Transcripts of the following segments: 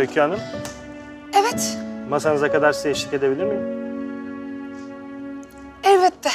Öykü Hanım, Evet, masanıza kadar size eşlik edebilir miyim? elbette.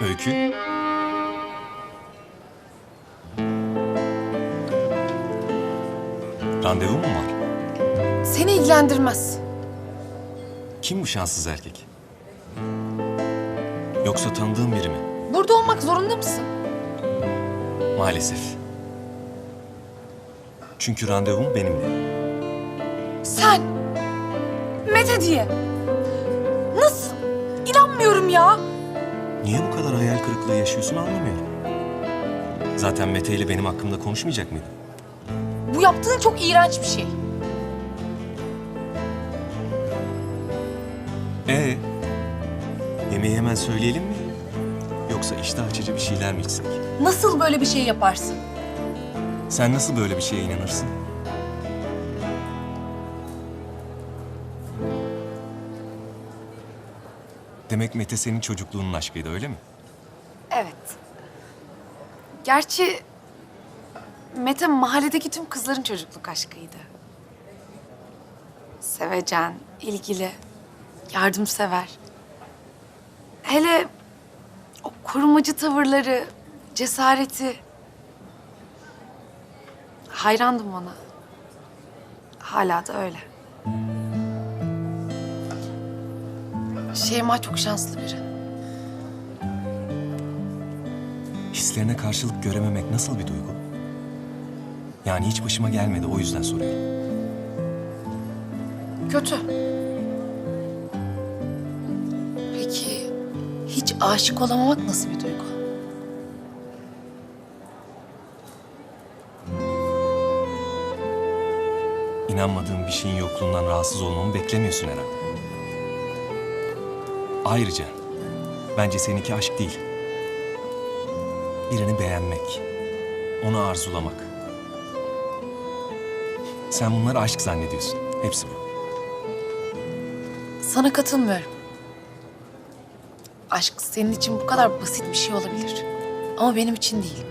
Öykü. Randevum mu var? Seni ilgilendirmez. Kim bu şanssız erkek? Yoksa tanıdığım biri mi? Burada olmak zorunda mısın? Maalesef. Çünkü randevum benimle. Sen. Mete diye. Nasıl? İnanmıyorum ya. Niye bu kadar hayal kırıklığı yaşıyorsun anlamıyorum. Zaten Mete ile benim hakkımda konuşmayacak mıydın? Bu yaptığın çok iğrenç bir şey. Ee, yemeği hemen söyleyelim mi? Yoksa iştah açıcı bir şeyler mi içsek? Nasıl böyle bir şey yaparsın? Sen nasıl böyle bir şeye inanırsın? Demek Mete senin çocukluğunun aşkıydı öyle mi? Evet. Gerçi Mete mahalledeki tüm kızların çocukluk aşkıydı. Sevecen, ilgili, yardımsever. Hele o korumacı tavırları, cesareti. Hayrandım ona. Hala da öyle. Şeyma çok şanslı biri. Hislerine karşılık görememek nasıl bir duygu? Yani hiç başıma gelmedi o yüzden soruyorum. Kötü. Peki hiç aşık olamamak nasıl bir duygu? İnanmadığım bir şeyin yokluğundan rahatsız olmamı beklemiyorsun herhalde. Ayrıca bence seninki aşk değil. Birini beğenmek, onu arzulamak. Sen bunları aşk zannediyorsun. Hepsi bu. Sana katılmıyorum. Aşk senin için bu kadar basit bir şey olabilir. Ama benim için değil.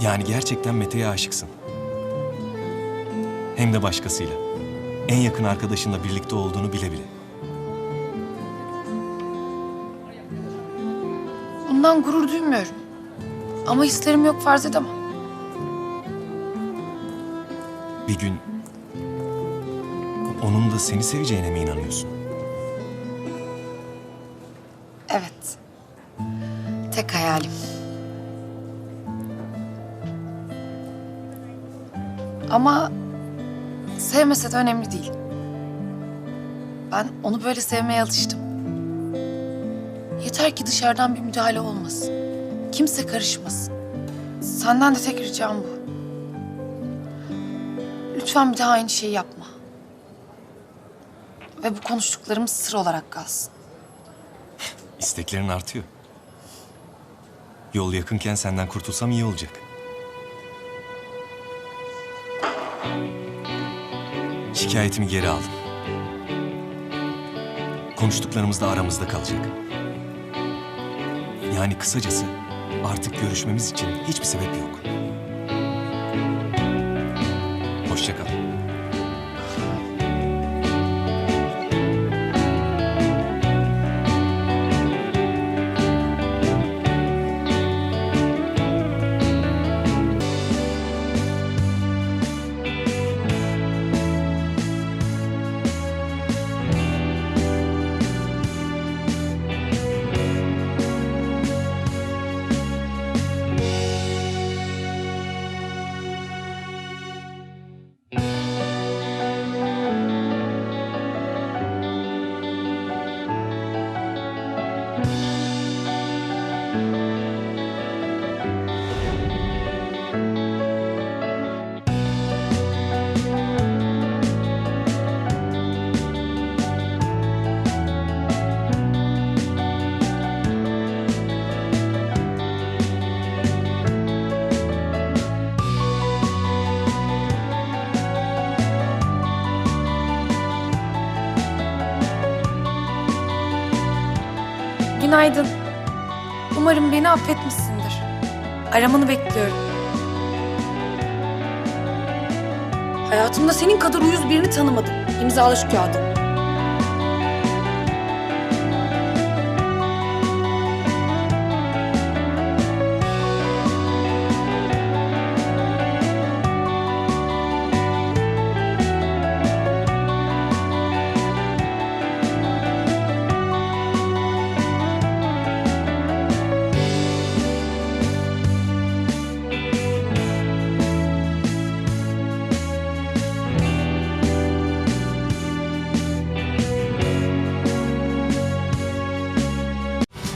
Yani gerçekten Mete'ye aşıksın. Hem de başkasıyla. En yakın arkadaşınla birlikte olduğunu bile bile. Bundan gurur duymuyorum. Ama hislerim yok farz edemem. Bir gün onun da seni seveceğine mi inanıyorsun? Evet. Tek hayalim. Ama sevmese de önemli değil. Ben onu böyle sevmeye alıştım. Yeter ki dışarıdan bir müdahale olmasın. Kimse karışmasın. Senden de tek ricam bu. Lütfen bir daha aynı şeyi yapma. Ve bu konuştuklarımız sır olarak kalsın. İsteklerin artıyor. Yol yakınken senden kurtulsam iyi olacak. Şikayetimi geri aldım. Konuştuklarımız da aramızda kalacak. Yani kısacası artık görüşmemiz için hiçbir sebep yok. Hoşça kal. Günaydın. Umarım beni affetmişsindir. Aramanı bekliyorum. Hayatımda senin kadar uyuz birini tanımadım. İmzala şu kağıdı.